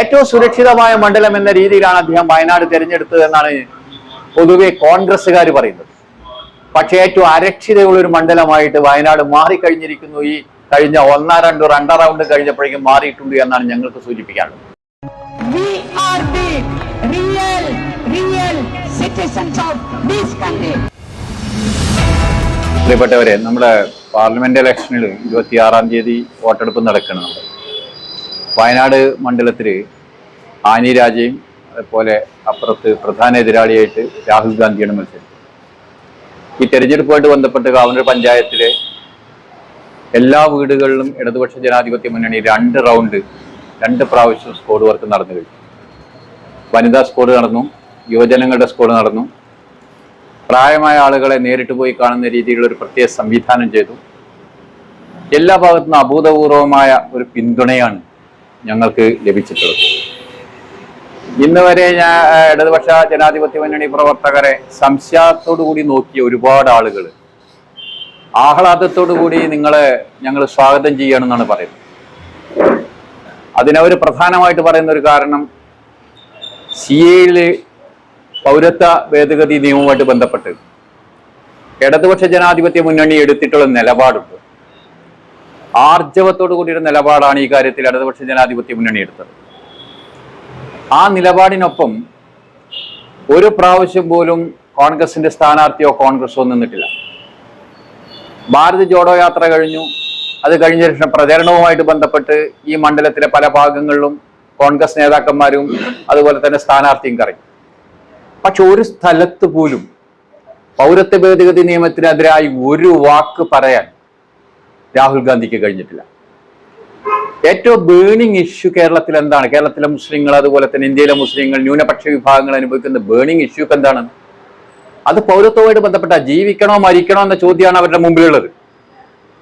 ഏറ്റവും സുരക്ഷിതമായ മണ്ഡലം എന്ന രീതിയിലാണ് അദ്ദേഹം വയനാട് തിരഞ്ഞെടുത്തത് എന്നാണ് പൊതുവെ കോൺഗ്രസ്സുകാർ പറയുന്നത്. പക്ഷേ ഏറ്റവും അരക്ഷിതയുള്ള ഒരു മണ്ഡലമായിട്ട് വയനാട് മാറിക്കഴിഞ്ഞിരിക്കുന്നു ഈ കഴിഞ്ഞ ഒന്നാം രണ്ടോ രണ്ടാം റൗണ്ട് കഴിഞ്ഞപ്പോഴേക്കും മാറിയിട്ടുണ്ട് എന്നാണ് ഞങ്ങൾക്ക് സൂചിപ്പിക്കാനുള്ളത്. We are the real, real citizens of this country. പ്രിയപ്പെട്ടവരെ നമ്മുടെ പാർലമെന്റ് ഇലക്ഷനിൽ ഇരുപത്തിയാറാം തീയതി വോട്ടെടുപ്പ് നടക്കണം. വയനാട് മണ്ഡലത്തിൽ ആനി രാജയും അതുപോലെ അപ്പുറത്ത് പ്രധാന എതിരാളിയായിട്ട് രാഹുൽ ഗാന്ധിയാണ് മത്സരിച്ചത്. ഈ തെരഞ്ഞെടുപ്പുമായിട്ട് ബന്ധപ്പെട്ട് കാവനൂർ പഞ്ചായത്തിലെ എല്ലാ വീടുകളിലും ഇടതുപക്ഷ ജനാധിപത്യ മുന്നണി രണ്ട് റൗണ്ട് രണ്ട് പ്രാവശ്യം സ്കോഡ് വർക്ക് നടന്നു കഴിഞ്ഞു. വനിതാ സ്കോഡ് നടന്നു യുവജനങ്ങളുടെ സ്കോഡ് നടന്നു. പ്രായമായ ആളുകളെ നേരിട്ട് പോയി കാണുന്ന രീതിയിലുള്ള ഒരു പ്രത്യേക സംവിധാനം ചെയ്തു. എല്ലാ ഭാഗത്തുനിന്നും അഭൂതപൂർവമായ ഒരു പിന്തുണയാണ് ഞങ്ങൾക്ക് ലഭിച്ചിട്ടുള്ളത്. ഇന്ന് വരെ ഞാൻ ഇടതുപക്ഷ ജനാധിപത്യ മുന്നണി പ്രവർത്തകരെ സംശയത്തോടു കൂടി നോക്കിയ ഒരുപാട് ആളുകൾ ആഹ്ലാദത്തോടു കൂടി നിങ്ങളെ ഞങ്ങൾ സ്വാഗതം ചെയ്യണമെന്നാണ് പറയുന്നത്. അതിനവർ പ്രധാനമായിട്ട് പറയുന്ന ഒരു കാരണം സി എയിൽ പൗരത്വ ഭേദഗതി നിയമവുമായിട്ട് ബന്ധപ്പെട്ട് ഇടതുപക്ഷ ജനാധിപത്യ മുന്നണി എടുത്തിട്ടുള്ള നിലപാടുണ്ട്. ആർജവത്തോടു കൂടിയൊരു നിലപാടാണ് ഈ കാര്യത്തിൽ ഇടതുപക്ഷ ജനാധിപത്യ മുന്നണി എടുത്തത്. ആ നിലപാടിനൊപ്പം ഒരു പ്രാവശ്യം പോലും കോൺഗ്രസിന്റെ സ്ഥാനാർത്ഥിയോ കോൺഗ്രസോ നിന്നിട്ടില്ല. ഭാരത് ജോഡോ യാത്ര കഴിഞ്ഞു. അത് കഴിഞ്ഞ ശേഷം പ്രചരണവുമായിട്ട് ബന്ധപ്പെട്ട് ഈ മണ്ഡലത്തിലെ പല ഭാഗങ്ങളിലും കോൺഗ്രസ് നേതാക്കന്മാരും അതുപോലെ തന്നെ സ്ഥാനാർത്ഥിയും കറങ്ങി പക്ഷെ ഒരു സ്ഥലത്ത് പോലും പൗരത്വ ഭേദഗതി നിയമത്തിനെതിരായി ഒരു വാക്ക് പറയാൻ രാഹുൽ ഗാന്ധിക്ക് കഴിഞ്ഞിട്ടില്ല. ഏറ്റവും ബേണിംഗ് ഇഷ്യൂ കേരളത്തിൽ എന്താണ്? കേരളത്തിലെ മുസ്ലിങ്ങൾ അതുപോലെ തന്നെ ഇന്ത്യയിലെ മുസ്ലിങ്ങൾ ന്യൂനപക്ഷ വിഭാഗങ്ങൾ അനുഭവിക്കുന്ന ബേണിംഗ് ഇഷ്യൂ എന്താണ്? അത് പൗരത്വമായിട്ട് ബന്ധപ്പെട്ട ജീവിക്കണോ മരിക്കണോ എന്ന ചോദ്യമാണ് അവരുടെ മുമ്പിലുള്ളത്.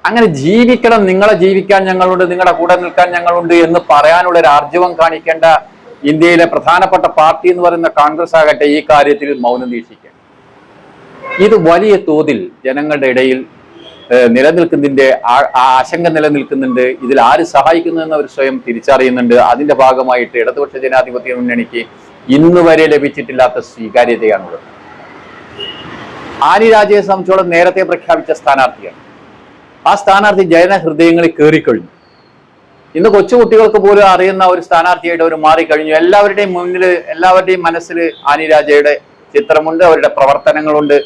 അങ്ങനെ ജീവിക്കണം നിങ്ങളെ ജീവിക്കാൻ ഞങ്ങളുണ്ട് നിങ്ങളുടെ കൂടെ നിൽക്കാൻ ഞങ്ങളുണ്ട് എന്ന് പറയാനുള്ള ഒരു ആർജവം കാണിക്കേണ്ട ഇന്ത്യയിലെ പ്രധാനപ്പെട്ട പാർട്ടി എന്ന് പറയുന്ന കോൺഗ്രസ് ആകട്ടെ ഈ കാര്യത്തിൽ മൗനം വീക്ഷിക്കുക. ഇത് വലിയ തോതിൽ ജനങ്ങളുടെ ഇടയിൽ ആ ആശങ്ക നിലനിൽക്കുന്നുണ്ട്. ഇതിൽ ആര് സഹായിക്കുന്നു എന്ന് അവർ സ്വയം തിരിച്ചറിയുന്നുണ്ട്. അതിന്റെ ഭാഗമായിട്ട് ഇടതുപക്ഷ ജനാധിപത്യ മുന്നണിക്ക് ഇന്ന് വരെ ലഭിച്ചിട്ടില്ലാത്ത സ്വീകാര്യതയാണുള്ളത്. ആനി രാജയെ സംബന്ധിച്ചോളം നേരത്തെ പ്രഖ്യാപിച്ച സ്ഥാനാർത്ഥിയാണ്. ആ സ്ഥാനാർത്ഥി ജനഹൃദയങ്ങളിൽ കയറിക്കഴിഞ്ഞു. ഇന്ന് കൊച്ചുകുട്ടികൾക്ക് പോലും അറിയുന്ന ഒരു സ്ഥാനാർത്ഥിയായിട്ട് അവർ മാറിക്കഴിഞ്ഞു. എല്ലാവരുടെയും മുന്നിൽ എല്ലാവരുടെയും മനസ്സിൽ ആനി രാജയുടെ ചിത്രമുണ്ട് അവരുടെ പ്രവർത്തനങ്ങളുണ്ട്.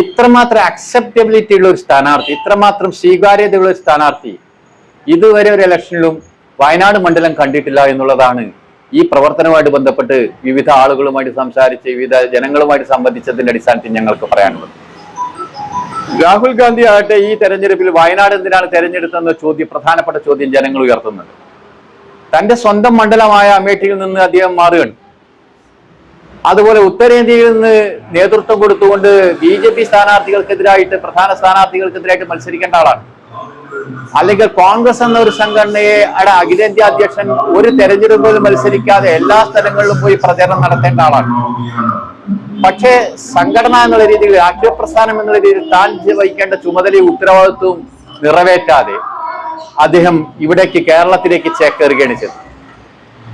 ഇത്രമാത്രം അക്സെപ്റ്റബിലിറ്റി ഉള്ള ഒരു സ്ഥാനാർത്ഥി ഇത്രമാത്രം സ്വീകാര്യതയുള്ള ഒരു സ്ഥാനാർത്ഥി ഇതുവരെ ഒരു ഇലക്ഷനിലും വയനാട് മണ്ഡലം കണ്ടിട്ടില്ല എന്നുള്ളതാണ് ഈ പ്രവർത്തനവുമായിട്ട് ബന്ധപ്പെട്ട് വിവിധ ആളുകളുമായിട്ട് സംസാരിച്ച് വിവിധ ജനങ്ങളുമായിട്ട് സംബന്ധിച്ചതിന്റെ അടിസ്ഥാനത്തിൽ ഞങ്ങൾക്ക് പറയാനുള്ളത്. രാഹുൽ ഗാന്ധി ആകട്ടെ ഈ തെരഞ്ഞെടുപ്പിൽ വയനാട് എന്തിനാണ് തെരഞ്ഞെടുത്തതെന്ന ചോദ്യം പ്രധാനപ്പെട്ട ചോദ്യം ജനങ്ങൾ ഉയർത്തുന്നുണ്ട്. തന്റെ സ്വന്തം മണ്ഡലമായ അമേഠിയിൽ നിന്ന് അദ്ദേഹം മാറുകയാണ്. അതുപോലെ ഉത്തരേന്ത്യയിൽ നിന്ന് നേതൃത്വം കൊടുത്തുകൊണ്ട് ബി ജെ പി സ്ഥാനാർത്ഥികൾക്കെതിരായിട്ട് പ്രധാന സ്ഥാനാർത്ഥികൾക്കെതിരായിട്ട് മത്സരിക്കേണ്ട ആളാണ്. അല്ലെങ്കിൽ കോൺഗ്രസ് എന്ന ഒരു സംഘടനയെ അവിടെ അഖിലേന്ത്യാ അധ്യക്ഷൻ ഒരു തെരഞ്ഞെടുപ്പിൽ മത്സരിക്കാതെ എല്ലാ സ്ഥലങ്ങളിലും പോയി പ്രചരണം നടത്തേണ്ട ആളാണ്. പക്ഷേ സംഘടന എന്നുള്ള രീതിയിൽ രാഷ്ട്രീയ എന്നുള്ള രീതിയിൽ താൻ വഹിക്കേണ്ട ചുമതലയും ഉത്തരവാദിത്വവും നിറവേറ്റാതെ അദ്ദേഹം ഇവിടേക്ക് കേരളത്തിലേക്ക് ചേക്കേറുകയാണ് ചെയ്തത്.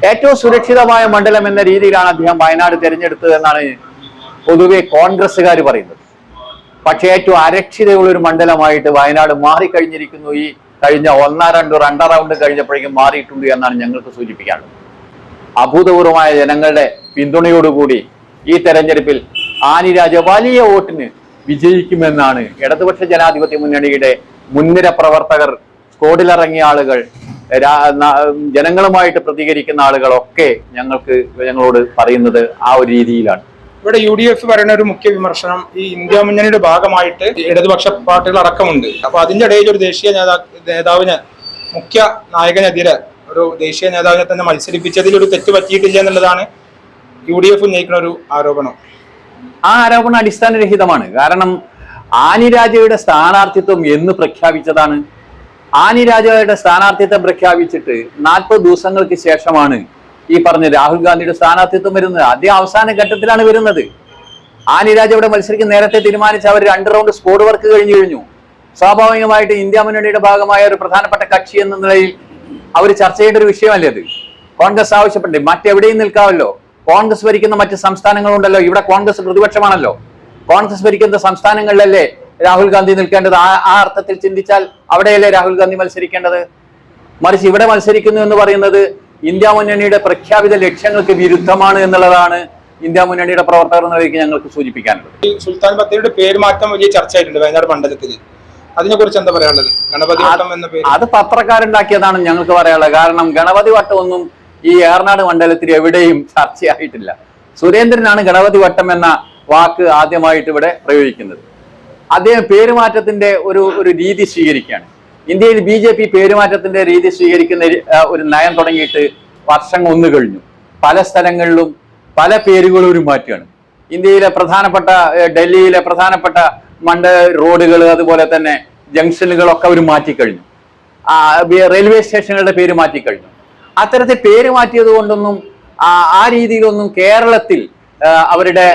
ഏറ്റവും സുരക്ഷിതമായ മണ്ഡലം എന്ന രീതിയിലാണ് അദ്ദേഹം വയനാട് തിരഞ്ഞെടുത്തത് എന്നാണ് പൊതുവെ കോൺഗ്രസ്സുകാർ പറയുന്നത്. പക്ഷേ ഏറ്റവും അരക്ഷിതയുള്ള ഒരു മണ്ഡലമായിട്ട് വയനാട് മാറിക്കഴിഞ്ഞിരിക്കുന്നു. ഈ കഴിഞ്ഞ ഒന്നാം രണ്ട് രണ്ടാം റൗണ്ട് കഴിഞ്ഞപ്പോഴേക്കും മാറിയിട്ടുണ്ട് എന്നാണ് ഞങ്ങൾക്ക് സൂചിപ്പിക്കാനുള്ളത്. അഭൂതപൂർവമായ ജനങ്ങളുടെ പിന്തുണയോടുകൂടി ഈ തെരഞ്ഞെടുപ്പിൽ ആനി രാജ വലിയ വോട്ടിന് വിജയിക്കുമെന്നാണ് ഇടതുപക്ഷ ജനാധിപത്യ മുന്നണിയുടെ മുൻനിര പ്രവർത്തകർ സ്കോഡിലിറങ്ങിയ ആളുകൾ ജനങ്ങളുമായിട്ട് പ്രതികരിക്കുന്ന ആളുകളൊക്കെ ഞങ്ങൾക്ക് ഞങ്ങളോട് പറയുന്നത് ആ ഒരു രീതിയിലാണ്. ഇവിടെ യു ഡി എഫ് പറയുന്ന ഒരു മുഖ്യ വിമർശനം ഈ ഇന്ത്യ മുന്നണിയുടെ ഭാഗമായിട്ട് ഇടതുപക്ഷ പാർട്ടികൾ അടക്കമുണ്ട്. അപ്പൊ അതിന്റെ ഇടയിൽ ഒരു ദേശീയ നേതാ നേതാവിന് മുഖ്യ നായകനെതിരെ ഒരു ദേശീയ നേതാവിനെ തന്നെ മത്സരിപ്പിച്ചതിൽ ഒരു തെറ്റ് പറ്റിയിട്ടില്ല എന്നുള്ളതാണ് യു ഡി എഫ് ഉന്നയിക്കുന്ന ഒരു ആരോപണം. ആ ആരോപണം അടിസ്ഥാനരഹിതമാണ്. കാരണം ആനിരാജയുടെ സ്ഥാനാർത്ഥിത്വം എന്ന് പ്രഖ്യാപിച്ചതാണ് ആനി രാജയുടെ സ്ഥാനാർത്ഥിത്വം പ്രഖ്യാപിച്ചിട്ട് നാൽപ്പത് ദിവസങ്ങൾക്ക് ശേഷമാണ് ഈ പറഞ്ഞ രാഹുൽ ഗാന്ധിയുടെ സ്ഥാനാർത്ഥിത്വം വരുന്നത്. ആദ്യ അവസാന ഘട്ടത്തിലാണ് വരുന്നത്. ആനി രാജ ഇവിടെ മത്സരിക്കുന്ന നേരത്തെ തീരുമാനിച്ച അവർ രണ്ട് റൗണ്ട് സ്കോഡ് വർക്ക് കഴിഞ്ഞു കഴിഞ്ഞു. സ്വാഭാവികമായിട്ട് ഇന്ത്യ മുന്നണിയുടെ ഭാഗമായ ഒരു പ്രധാനപ്പെട്ട കക്ഷി എന്ന നിലയിൽ അവർ ചർച്ച ചെയ്യേണ്ട ഒരു വിഷയമല്ലേ അത് കോൺഗ്രസ് ആവശ്യപ്പെട്ടു മറ്റെവിടെയും നിൽക്കാമല്ലോ. കോൺഗ്രസ് ഭരിക്കുന്ന മറ്റ് സംസ്ഥാനങ്ങളുണ്ടല്ലോ. ഇവിടെ കോൺഗ്രസ് പ്രതിപക്ഷമാണല്ലോ. കോൺഗ്രസ് ഭരിക്കുന്ന സംസ്ഥാനങ്ങളിലല്ലേ രാഹുൽ ഗാന്ധി നിൽക്കേണ്ടത് ആ ആ അർത്ഥത്തിൽ ചിന്തിച്ചാൽ അവിടെയല്ലേ രാഹുൽ ഗാന്ധി മത്സരിക്കേണ്ടത്? മറിച്ച് ഇവിടെ മത്സരിക്കുന്നു എന്ന് പറയുന്നത് ഇന്ത്യ മുന്നണിയുടെ പ്രഖ്യാപിത ലക്ഷ്യങ്ങൾക്ക് വിരുദ്ധമാണ് എന്നുള്ളതാണ് ഇന്ത്യ മുന്നണിയുടെ പ്രവർത്തകർ എന്നിവയ്ക്ക് ഞങ്ങൾക്ക് സൂചിപ്പിക്കാനുള്ളത്. സുൽത്താൻ ബത്തേരിയുടെ പേര് മാറ്റം വലിയ ചർച്ചയായിട്ടുണ്ട് വയനാട് മണ്ഡലത്തിൽ അതിനെക്കുറിച്ച് എന്താ പറയാനുള്ളത്? ഗണപതി വട്ടം എന്ന പേര്. അത് പത്രക്കാരുണ്ടാക്കിയതാണ് ഞങ്ങൾക്ക് പറയാനുള്ളത്. കാരണം ഗണപതി വട്ടം ഒന്നും ഈ ഏറനാട് മണ്ഡലത്തിൽ എവിടെയും ചർച്ചയായിട്ടില്ല. സുരേന്ദ്രനാണ് ഗണപതി വട്ടം എന്ന വാക്ക് ആദ്യമായിട്ട് ഇവിടെ പ്രയോഗിക്കുന്നത്. അദ്ദേഹം പേരുമാറ്റത്തിന്റെ ഒരു ഒരു രീതി സ്വീകരിക്കുകയാണ്. ഇന്ത്യയിൽ ബി ജെ പി പേരുമാറ്റത്തിന്റെ രീതി സ്വീകരിക്കുന്ന ഒരു, നയം തുടങ്ങിയിട്ട് വർഷങ്ങൾ ഒന്ന് കഴിഞ്ഞു. പല സ്ഥലങ്ങളിലും പല പേരുകളും ഒരു മാറ്റുകയാണ് ഇന്ത്യയിലെ പ്രധാനപ്പെട്ട ഡൽഹിയിലെ പ്രധാനപ്പെട്ട മണ്ട റോഡുകൾ അതുപോലെ തന്നെ ജംഗ്ഷനുകളൊക്കെ അവർ മാറ്റിക്കഴിഞ്ഞു. റെയിൽവേ സ്റ്റേഷനുകളുടെ പേര് മാറ്റിക്കഴിഞ്ഞു. അത്തരത്തിൽ പേര് മാറ്റിയത് കൊണ്ടൊന്നും ആ രീതിയിലൊന്നും കേരളത്തിൽ അവരുടെ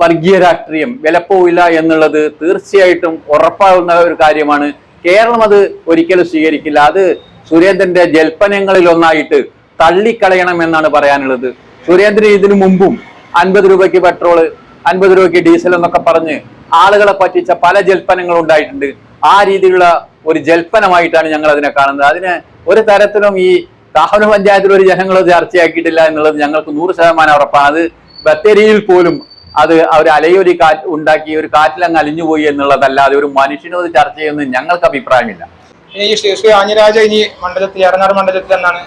വർഗീയ രാഷ്ട്രീയം വിലപ്പോവില്ല എന്നുള്ളത് തീർച്ചയായിട്ടും ഉറപ്പാകുന്ന ഒരു കാര്യമാണ്. കേരളം അത് ഒരിക്കലും സ്വീകരിക്കില്ല. അത് സുരേന്ദ്രന്റെ ജൽപ്പനങ്ങളിൽ ഒന്നായിട്ട് തള്ളിക്കളയണം എന്നാണ് പറയാനുള്ളത്. സുരേന്ദ്രൻ ഇതിനു മുമ്പും അൻപത് രൂപയ്ക്ക് പെട്രോൾ അൻപത് രൂപയ്ക്ക് ഡീസൽ എന്നൊക്കെ പറഞ്ഞ് ആളുകളെ പറ്റിച്ച പല ജൽപ്പനങ്ങളും ഉണ്ടായിട്ടുണ്ട്. ആ രീതിയിലുള്ള ഒരു ജൽപ്പനമായിട്ടാണ് ഞങ്ങൾ അതിനെ കാണുന്നത്. അതിന് ഒരു തരത്തിലും ഈ താഹന പഞ്ചായത്തിൽ ഒരു ജനങ്ങൾ ചർച്ചയാക്കിയിട്ടില്ല എന്നുള്ളത് ഞങ്ങൾക്ക് നൂറ് ശതമാനം ഉറപ്പാണ്. അത് ബത്തേരിയിൽ പോലും അത് അവർ അലയൊലി കാറ്റ് ഉണ്ടാക്കി ഒരു കാറ്റിലങ്ങ് അലിഞ്ഞുപോയി എന്നുള്ളതല്ലാതെ ഒരു മനുഷ്യനോട് ചർച്ച ചെയ്യുന്നത് ഞങ്ങൾക്ക് അഭിപ്രായമില്ല. ഇനി ഈ ശ്രീ ശ്രീ ആഞ്ഞിരാജ ഇനി മണ്ഡലത്തിൽ എന്നാണ്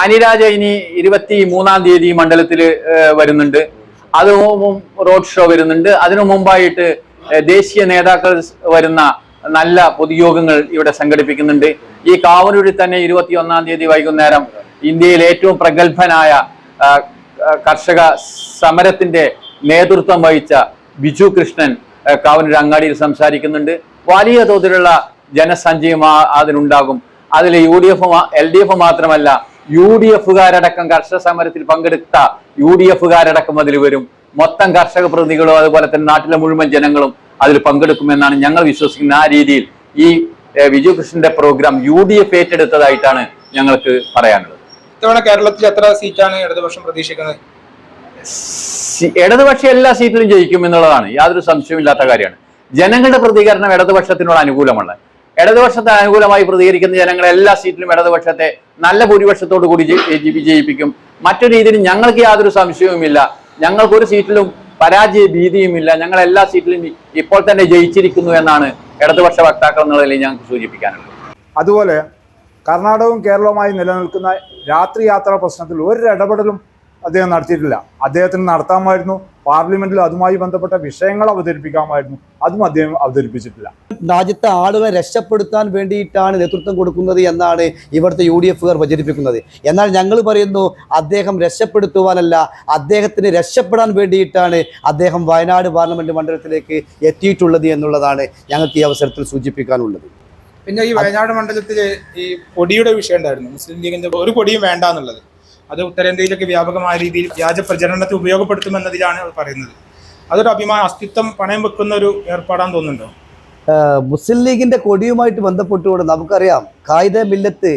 ആനിരാജ ഇനി ഇരുപത്തി മൂന്നാം തീയതി മണ്ഡലത്തിൽ വരുന്നുണ്ട്. അത് റോഡ് ഷോ വരുന്നുണ്ട്. അതിനു മുമ്പായിട്ട് ദേശീയ നേതാക്കൾ വരുന്ന നല്ല പൊതുയോഗങ്ങൾ ഇവിടെ സംഘടിപ്പിക്കുന്നുണ്ട്. ഈ കാവനൂരിൽ തന്നെ ഇരുപത്തി ഒന്നാം തീയതി വൈകുന്നേരം ഇന്ത്യയിൽ ഏറ്റവും പ്രഗത്ഭനായ കർഷക സമരത്തിന്റെ നേതൃത്വം വഹിച്ച ബിജു കൃഷ്ണൻ കാവനൂർ അങ്ങാടിയിൽ സംസാരിക്കുന്നുണ്ട്. വലിയ തോതിലുള്ള ജനസഞ്ചയം അതിനുണ്ടാകും. അതിൽ U D F L D F മാത്രമല്ല യു ഡി എഫുകാരടക്കം കർഷക സമരത്തിൽ പങ്കെടുത്ത യു ഡി എഫുകാരടക്കം അതിൽ വരും. മൊത്തം കർഷക പ്രതിനിധികളും അതുപോലെ തന്നെ നാട്ടിലെ മുഴുവൻ ജനങ്ങളും അതിൽ പങ്കെടുക്കുമെന്നാണ് ഞങ്ങൾ വിശ്വസിക്കുന്ന ആ രീതിയിൽ ഈ വിജയകൃഷ്ണന്റെ വിജു കൃഷ്ണന്റെ പ്രോഗ്രാം യു ഡി എഫ് ഏറ്റെടുത്തതായിട്ടാണ് ഞങ്ങൾക്ക് പറയാനുള്ളത്. ഇത്തവണ കേരളത്തിൽ എത്ര സീറ്റാണ് ഇടതുപക്ഷം പ്രതീക്ഷിക്കുന്നത്? ഇടതുപക്ഷം എല്ലാ സീറ്റിലും ജയിക്കും എന്നുള്ളതാണ്. യാതൊരു സംശയമില്ലാത്ത കാര്യമാണ്. ജനങ്ങളുടെ പ്രതികരണം ഇടതുപക്ഷത്തിനോട് അനുകൂലമാണ്. ഇടതുപക്ഷത്തെ അനുകൂലമായി പ്രതികരിക്കുന്ന ജനങ്ങൾ എല്ലാ സീറ്റിലും ഇടതുപക്ഷത്തെ നല്ല ഭൂരിപക്ഷത്തോടു കൂടി ജയി- ജയി- വിജയിപ്പിക്കും മറ്റൊരു രീതിയിൽ ഞങ്ങൾക്ക് യാതൊരു സംശയവുമില്ല. ഞങ്ങൾക്ക് ഒരു സീറ്റിലും പരാജയ ഭീതിയുമില്ല. ഞങ്ങൾ എല്ലാ സീറ്റിലും ഇപ്പോൾ തന്നെ ജയിച്ചിരിക്കുന്നു എന്നാണ് ഇടതുപക്ഷ വക്താക്കൾ എന്നുള്ളതിൽ ഞങ്ങൾക്ക് സൂചിപ്പിക്കാനുള്ളത്. അതുപോലെ കർണാടകവും കേരളവുമായി നിലനിൽക്കുന്ന രാത്രി യാത്രാ പ്രശ്നത്തിൽ ഒരു ഇടപെടലും അദ്ദേഹം നടത്തിയിട്ടില്ല. അദ്ദേഹത്തിന് നടത്താമായിരുന്നു. പാർലമെന്റിൽ അതുമായി ബന്ധപ്പെട്ട വിഷയങ്ങൾ അവതരിപ്പിക്കാമായിരുന്നു. അതും അദ്ദേഹം അവതരിപ്പിച്ചിട്ടില്ല. രാജ്യത്തെ ആളുകളെ രക്ഷപ്പെടുത്താൻ വേണ്ടിയിട്ടാണ് നേതൃത്വം കൊടുക്കുന്നത് എന്നാണ് ഇവിടുത്തെ യു ഡി എഫുകാർ പ്രചരിപ്പിക്കുന്നത്. എന്നാൽ ഞങ്ങൾ പറയുന്നു അദ്ദേഹം രക്ഷപ്പെടുത്തുവാനല്ല അദ്ദേഹത്തിന് രക്ഷപ്പെടാൻ വേണ്ടിയിട്ടാണ് അദ്ദേഹം വയനാട് പാർലമെന്റ് മണ്ഡലത്തിലേക്ക് എത്തിയിട്ടുള്ളത് എന്നുള്ളതാണ് ഞങ്ങൾക്ക് ഈ അവസരത്തിൽ സൂചിപ്പിക്കാനുള്ളത്. പിന്നെ ഈ വയനാട് മണ്ഡലത്തിൽ ഈ പൊടിയുടെ വിഷയം ഉണ്ടായിരുന്നു. മുസ്ലിം ലീഗിന്റെ ഒരു പൊടിയും വേണ്ട എന്നുള്ളത് അത് ഉത്തരേന്ത്യയിലൊക്കെ വ്യാപകമായ രീതിയിൽ വ്യാജ പ്രചരണത്തെ ഉപയോഗപ്പെടുത്തുമെന്നതിലാണ് പറയുന്നത്. അതൊരു അഭിമാന അസ്തിത്വം പണയം വെക്കുന്ന ഒരു ഏർപ്പാടാന്ന് തോന്നുന്നുണ്ടോ? മുസ്ലിം ലീഗിന്റെ കൊടിയുമായിട്ട് ബന്ധപ്പെട്ടുകൊണ്ട് നമുക്കറിയാം കായിക മില്ലത്ത്